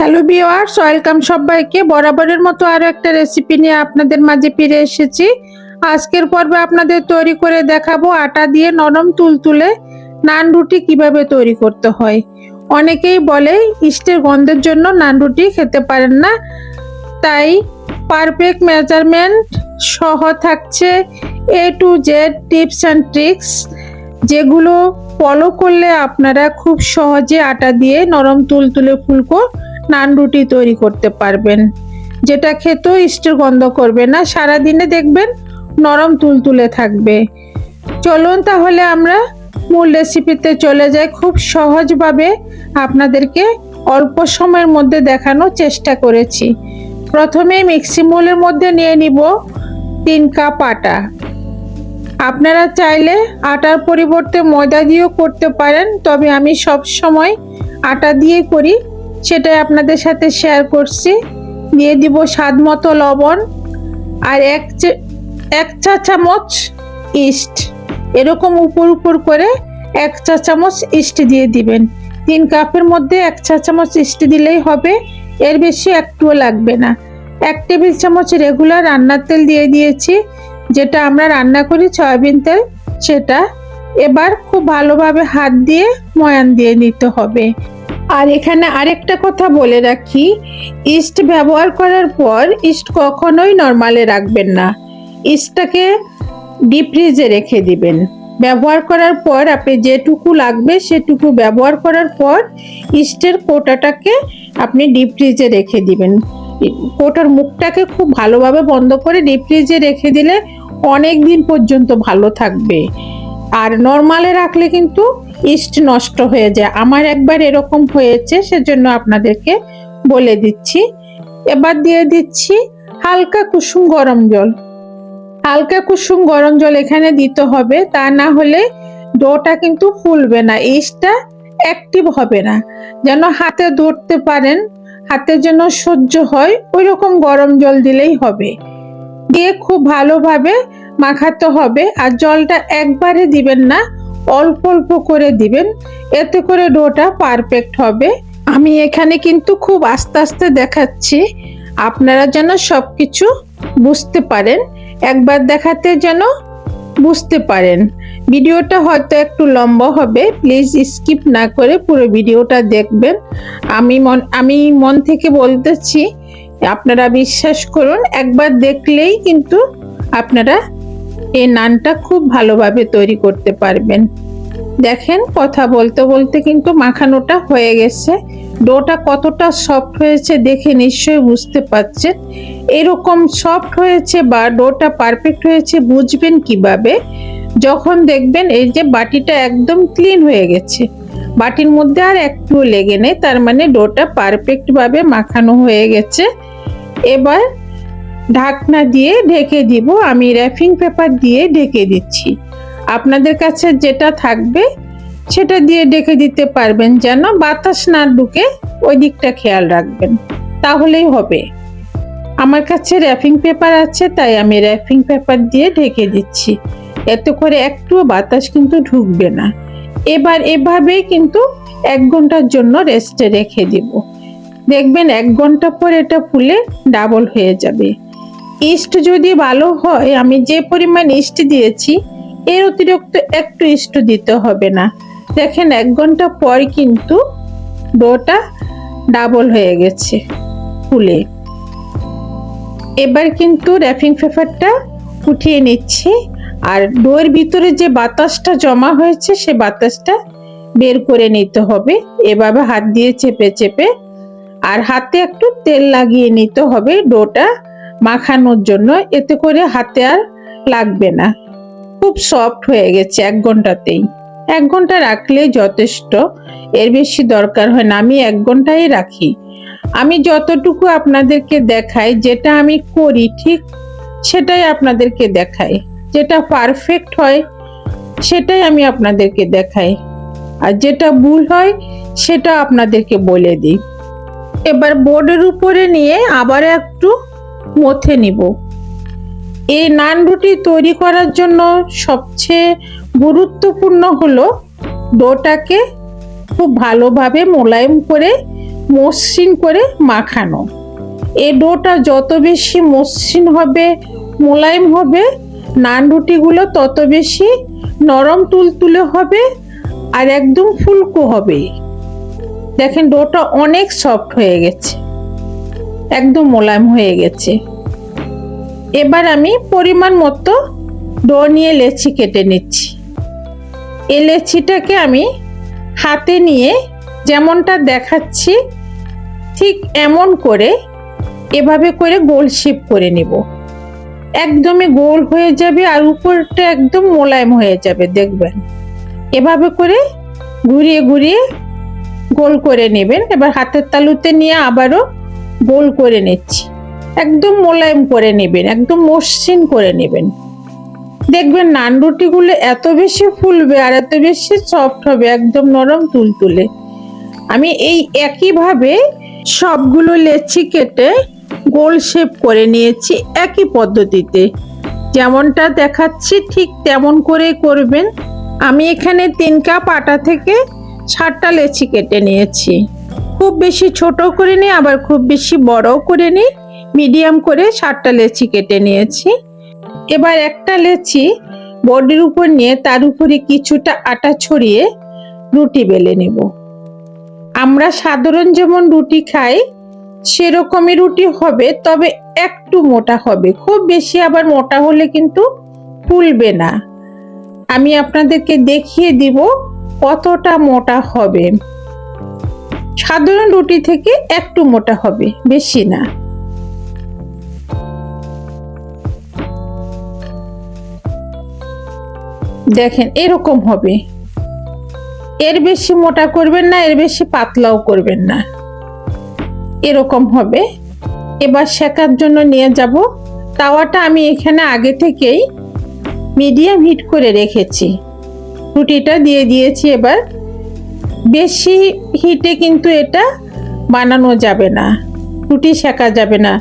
Hello viewers welcome সবাইকে। বরাবরের মতো আরও একটা রেসিপি নিয়ে আপনাদের মাঝে ফিরে এসেছি। আজকের পর্বে আপনাদের তৈরি করে দেখাবো আটা দিয়ে নরম তুলতুলে নান রুটি কীভাবে তৈরি করতে হয়। অনেকেই বলে ইস্টের গন্ধের জন্য নান রুটি খেতে পারেন না। তাই পারফেক্ট মেজারমেন্ট সহ থাকছে A to Z tips and tricks যেগুলো ফলো করলে আপনারা খুব সহজে আটা দিয়ে নরম তুলতুলে ফুলকো নান রুটি তৈরি করতে পারবেন। যেটা খেতেও ইষ্টের গন্ধ করবে না, সারাদিনে দেখবেন নরম তুলতুলে থাকবে। চলুন তাহলে আমরা মূল রেসিপিতে চলে যাই। খুব সহজভাবে আপনাদেরকে অল্প সময়ের মধ্যে দেখানোর চেষ্টা করেছি। প্রথমে মিক্সি মোলের মধ্যে নিয়ে নিব তিন কাপ আটা। আপনারা চাইলে আটার পরিবর্তে ময়দা দিয়েও করতে পারেন, তবে আমি সব সময় আটা দিয়ে করি। সেটাই আপনাদের সাথে শেয়ার করছি। দিয়ে দিব স্বাদ মতো লবণ আর এক এক চা চামচ ইস্ট। এরকম উপর উপর করে এক চা চামচ ইস্ট দিয়ে দিবেন। তিন কাপের মধ্যে এক চা চামচ ইস্ট দিলেই হবে, এর বেশি একটুও লাগবে না। এক টেবিল চামচ রেগুলার রান্নার তেল দিয়ে দিয়েছি। যেটা আমরা রান্না করি সয়াবিন তেল, সেটা এবার খুব ভালোভাবে হাত দিয়ে ময়ান দিয়ে নিতে হবে। আর এখানে আরেকটা কথা বলে রাখি, ইস্ট ব্যবহার করার পর ইস্ট কখনোই নর্মালে রাখবেন না। ইস্টটাকে ডিপ ফ্রিজে রেখে দিবেন। ব্যবহার করার পর আপনি যেটুকু লাগবে সেটুকু ব্যবহার করার পর ইস্টের কোটাটাকে আপনি ডিপ ফ্রিজে রেখে দিবেন। কোটার মুখটাকে খুব ভালোভাবে বন্ধ করে ডিপ ফ্রিজে রেখে দিলে অনেক দিন পর্যন্ত ভালো থাকবে। আর নর্মালে রাখলে কিন্তু ইস্ট নষ্ট হয়ে যায়। আমার একবার এরকম হয়েছে, সেজন্য আপনাদেরকে বলে দিচ্ছি। এবার দিয়ে দিচ্ছি হালকা কুসুম গরম জল। হালকা কুসুম গরম জল এখানে দিতে হবে, তা না হলে ডোটা কিন্তু ফুলবে না, ইস্টটা অ্যাক্টিভ হবে না। যেন হাতে ধরতে পারেন, হাতে যেন সহ্য হয় ওই রকম গরম জল দিলেই হবে। দিয়ে খুব ভালোভাবে মাখাতে হবে আর জলটা একবারে দিবেন না, অল্প অল্প করে দিবেন। এতে করে ডোটা পারফেক্ট হবে। আমি এখানে কিন্তু খুব আস্তে আস্তে দেখাচ্ছি। আপনারা যেন সব কিছু বুঝতে পারেন। একবার দেখাতে যেন বুঝতে পারেন। ভিডিওটা হয়তো একটু লম্বা হবে। প্লিজ স্কিপ না করে পুরো ভিডিওটা দেখবেন। আমি মন আমি মন থেকে বলতেছি আপনারা বিশ্বাস করুন, একবার দেখলেই কিন্তু আপনারা এই নানটা খুব ভালোভাবে তৈরি করতে পারবেন। দেখেন, কথা বলতে বলতে কিন্তু মাখানোটা হয়ে গেছে। ডোটা কতটা সফট হয়েছে দেখে নিশ্চয়ই বুঝতে পারছেন এরকম সফট হয়েছে বা ডোটা পারফেক্ট হয়েছে বুঝবেন কীভাবে? যখন দেখবেন এই যে বাটিটা একদম ক্লিন হয়ে গেছে। বাটির মধ্যে আর একটু লেগে নেই, তার মানে ডোটা পারফেক্ট ভাবে মাখানো হয়ে গেছে। এবার ঢাকনা দিয়ে ঢেকে দিব, আমি র্যাপিং পেপার দিয়ে ঢেকে দিচ্ছি। আপনাদের কাছে যেটা থাকবে সেটা দিয়ে ঢেকে দিতে পারবেন, যেন বাতাস না ঢুকে ওই দিকটা খেয়াল রাখবেন। তাহলেই হবে। আমার কাছে র্যাপিং পেপার আছে, তাই আমি র্যাপিং পেপার দিয়ে ঢেকে দিচ্ছি। এতে করে একটুও বাতাস কিন্তু ঢুকবে না। এবার এভাবেই কিন্তু এক ঘণ্টার জন্য রেস্টে রেখে দিব। দেখবেন এক ঘণ্টা পর এটা ফুলে ডাবল হয়ে যাবে। ইস্ট যদি ভালো হয়, আমি যে পরিমাণ ইস্ট দিয়েছি, এর অতিরিক্ত একটু ইস্ট দিতে হবে না। দেখেন এক ঘণ্টা পর কিন্তু ডোটা ডাবল হয়ে গেছে ফুলে। এবার কিন্তু র্যাপিং পেপারটা উঠিয়ে নিচ্ছি। আর ডোয়ের ভিতরে যে বাতাসটা জমা হয়েছে, সে বাতাসটা বের করে নিতে হবে। এভাবে হাত দিয়ে চেপে চেপে আর হাতে একটু তেল লাগিয়ে নিতে হবে ডোটা মাখানোর জন্য। এতে করে হাতে আর লাগবে না। খুব সফট হয়ে গেছে এক ঘন্টাতেই। এক ঘণ্টা রাখলে যথেষ্ট। এর বেশি দরকার হয় না, আমি এক ঘন্টাই রাখি। আমি যতটুকু আপনাদেরকে দেখাই, যেটা আমি করি ঠিক সেটাই আপনাদেরকে দেখাই। যেটা পারফেক্ট হয়, সেটাই আমি আপনাদেরকে দেখাই। আর যেটা ভুল হয়, সেটা আপনাদেরকে বলে দিই। এবার বোর্ডের উপরে নিয়ে আবার একটু মথে নিব। এই নান রুটি তৈরি করার জন্য সবচেয়ে গুরুত্বপূর্ণ হলো ডোটাকে খুব ভালোভাবে মোলায়েম করে, মসৃণ করে মাখানো। এ ডোটা যত বেশি মসৃণ হবে, মোলায়েম হবে নান রুটিগুলো তত বেশি নরম তুলতুলে হবে আর একদম ফুলকো হবে। দেখেন ডোটা অনেক সফট হয়ে গেছে। একদম মোলায়েম হয়ে গেছে। এবার আমি পরিমাণ মতো ডো নিয়ে লেচি কেটে নিচ্ছি। এ লেচিটাকে আমি হাতে নিয়ে যেমনটা দেখাচ্ছি ঠিক এমন করে এভাবে করে গোল শেপ করে নেব। একদমই গোল হয়ে যাবে আর উপরটা একদম মোলায়েম হয়ে যাবে, দেখবেন। এভাবে করে ঘুরিয়ে ঘুরিয়ে গোল করে নেবেন। এবার হাতের তালুতে নিয়ে আবারও গোল করে নিচ্ছি। একদম মোলায়েম করে নেবেন, একদম মসৃণ করে নেবেন। দেখবেন নান রুটিগুলো এত বেশি ফুলবে আর এত বেশি সফট হবে, একদম নরম তুলতুলে। আমি এই একইভাবে সবগুলো লেচি কেটে গোল শেপ করে নিয়েছি একই পদ্ধতিতে। যেমনটা দেখাচ্ছি ঠিক তেমন করে করবেন। আমি এখানে তিন কাপ আটা থেকে ষাটটা লেচি কেটে নিয়েছি। খুব বেশি ছোট করে নিই আবার খুব বেশি বড়ও করে নিই মিডিয়াম করে ষাটটা লেচি কেটে নিয়েছি। এবার একটা লেচি বডির উপর নিয়ে তার উপরে কিছুটা আটা ছড়িয়ে রুটি বেলে নেব। আমরা সাধারণ যেমন রুটি খাই সেরকমই রুটি হবে, তবে একটু মোটা হবে। খুব বেশি আবার মোটা হলে কিন্তু ফুলবে না। আমি আপনাদেরকে দেখিয়ে দিব কতটা মোটা হবে। সাধারণ রুটি থেকে একটু মোটা হবে, বেশি না। দেখেন, এরকম হবে। এর বেশি মোটা করবেন না, এর বেশি পাতলাও করবেন না। এরকম হবে। এবার শেখার জন্য নিয়ে যাব। তাওয়াটা আমি এখানে আগে থেকেই মিডিয়াম হিট করে রেখেছি। রুটিটা দিয়ে দিয়েছি এবার। বেশি হিটে কিন্তু এটা বানানো যাবে না। রুটি শেখা যাবে না।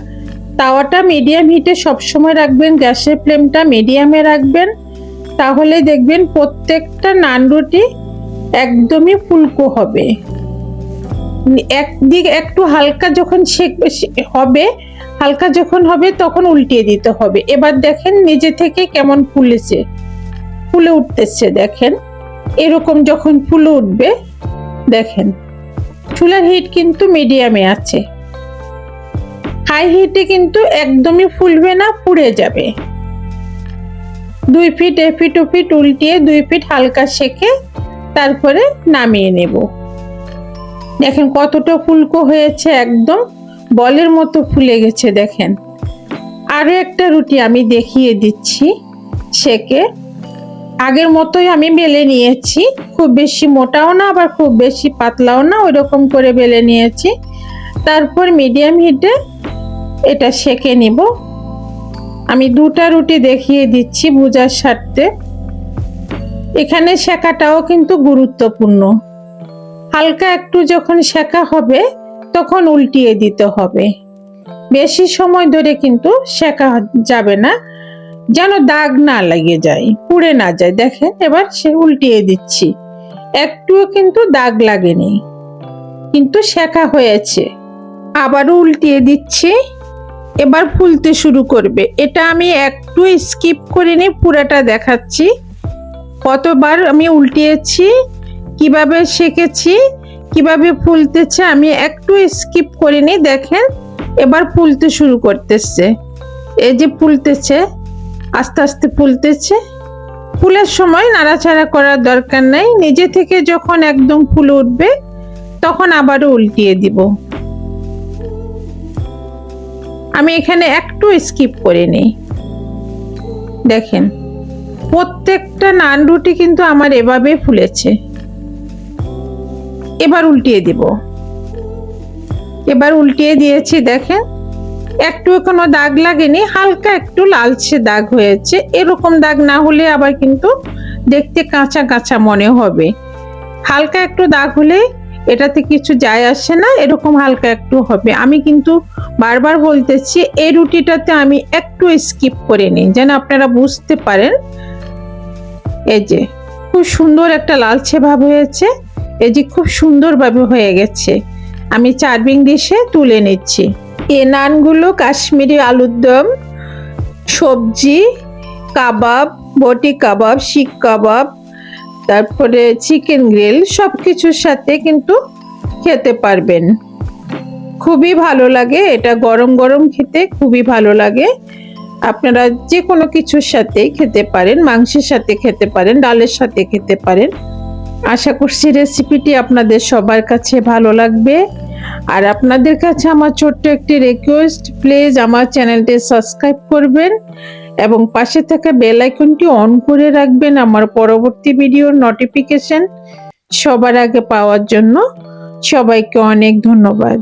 তাওয়াটা মিডিয়াম হিটে সবসময় রাখবেন, গ্যাসের ফ্লেমটা মিডিয়ামে রাখবেন। তাহলে দেখবেন প্রত্যেকটা নান রুটি একদমই ফুলকো হবে। একদিক একটু হালকা যখন হবে, হালকা যখন হবে তখন উল্টিয়ে দিতে হবে। এবার দেখেন নিজে থেকে কেমন ফুলেছে, ফুলে উঠতেছে দেখেন। এরকম যখন ফুলে উঠবে, দেখেন। চুলার হিট কিন্তু মিডিয়ামে আছে। হাই হিটে কিন্তু একদমই ফুলবে না, পুড়ে যাবে। দুই ফিট এ ফিট ও ফিট উল্টিয়ে দুই ফিট হালকা সেকে তারপরে নামিয়ে নেব। দেখেন কতটা ফুলকো হয়েছে একদম। বলের মতো ফুলে গেছে দেখেন। আরও একটা রুটি আমি দেখিয়ে দিচ্ছি সেকে। আগের মতোই আমি বেলে নিয়েছি। খুব বেশি মোটাও না, আবার খুব বেশি পাতলাও না ওই রকম করে বেলে নিয়েছি। তারপর মিডিয়াম হিটে এটা সেকে নিব। আমি দুটা রুটি দেখিয়ে দিচ্ছি বুজার স্বার্থে। এখানে শেখাটাও কিন্তু গুরুত্বপূর্ণ। হালকা একটু যখন শেখা হবে, তখন উল্টিয়ে দিতে হবে। বেশি সময় ধরে কিন্তু শেখা যাবে না। যেন দাগ না লেগে যায়, পুড়ে না যায়। দেখেন, এবার সে উল্টিয়ে দিচ্ছি। একটুও কিন্তু দাগ লাগেনি। কিন্তু শেখা হয়েছে। আবারও উল্টিয়ে দিচ্ছি। এবার ফুলতে শুরু করবে। এটা আমি একটু স্কিপ করিনি, পুরাটা দেখাচ্ছি। কতবার আমি উল্টিয়েছি? কীভাবে শেখেছি, কীভাবে ফুলতেছে আমি একটু স্কিপ করিনি, দেখেন। এবার ফুলতে শুরু করতেছে। এই যে ফুলতেছে, আস্তে আস্তে ফুলতেছে। ফুলের সময় নাড়াচাড়া করার দরকার নাই। নিজে থেকে যখন একদম ফুল উঠবে, তখন আবারও উল্টিয়ে দিব। আমি এখানে একটু স্কিপ করে নিই দেখেন, প্রত্যেকটা নান রুটি কিন্তু আমার এভাবে ফুলেছে। এবার উল্টিয়ে দিব। এবার উল্টিয়ে দিয়েছি, দেখেন। একটু কোনো দাগ লাগেনি, হালকা একটু লালচে দাগ হয়েছে। এরকম দাগ না হলে আবার কিন্তু দেখতে কাঁচা কাঁচা মনে হবে। হালকা একটু দাগ হলে এটাতে কিছু যায় আসে না, এরকম হালকা একটু হবে। আমি কিন্তু বারবার বলতেছি, এই রুটিটাতে আমি একটু স্কিপ করে নিই, যেন আপনারা বুঝতে পারেন। এই যে, খুব সুন্দর একটা লালচে ভাব হয়েছে। এই যে খুব সুন্দরভাবে হয়ে গেছে। আমি চার্ভিং ডিশে তুলে নিচ্ছি। এ নানগুলো কাশ্মীরি আলুর দম, সবজি, কাবাব, বটি কাবাব, শিক কাবাব, তারপরে চিকেন গ্রিল সব কিছুর সাথে কিন্তু খেতে পারবেন। খুবই ভালো লাগে, এটা গরম গরম খেতে খুবই ভালো লাগে। আপনারা যে কোনো কিছুর সাথেই খেতে পারেন, মাংসের সাথে খেতে পারেন, ডালের সাথে খেতে পারেন। আশা করছি রেসিপিটি আপনাদের সবার কাছে ভালো লাগবে। আর আপনাদের কাছে আমার ছোট্ট একটি রিকোয়েস্ট প্লিজ আমার চ্যানেলটি সাবস্ক্রাইব করবেন এবং পাশে থাকা বেল আইকনটি অন করে রাখবেন আমার পরবর্তী ভিডিওর নোটিফিকেশন সবার আগে পাওয়ার জন্য। সবাইকে অনেক ধন্যবাদ।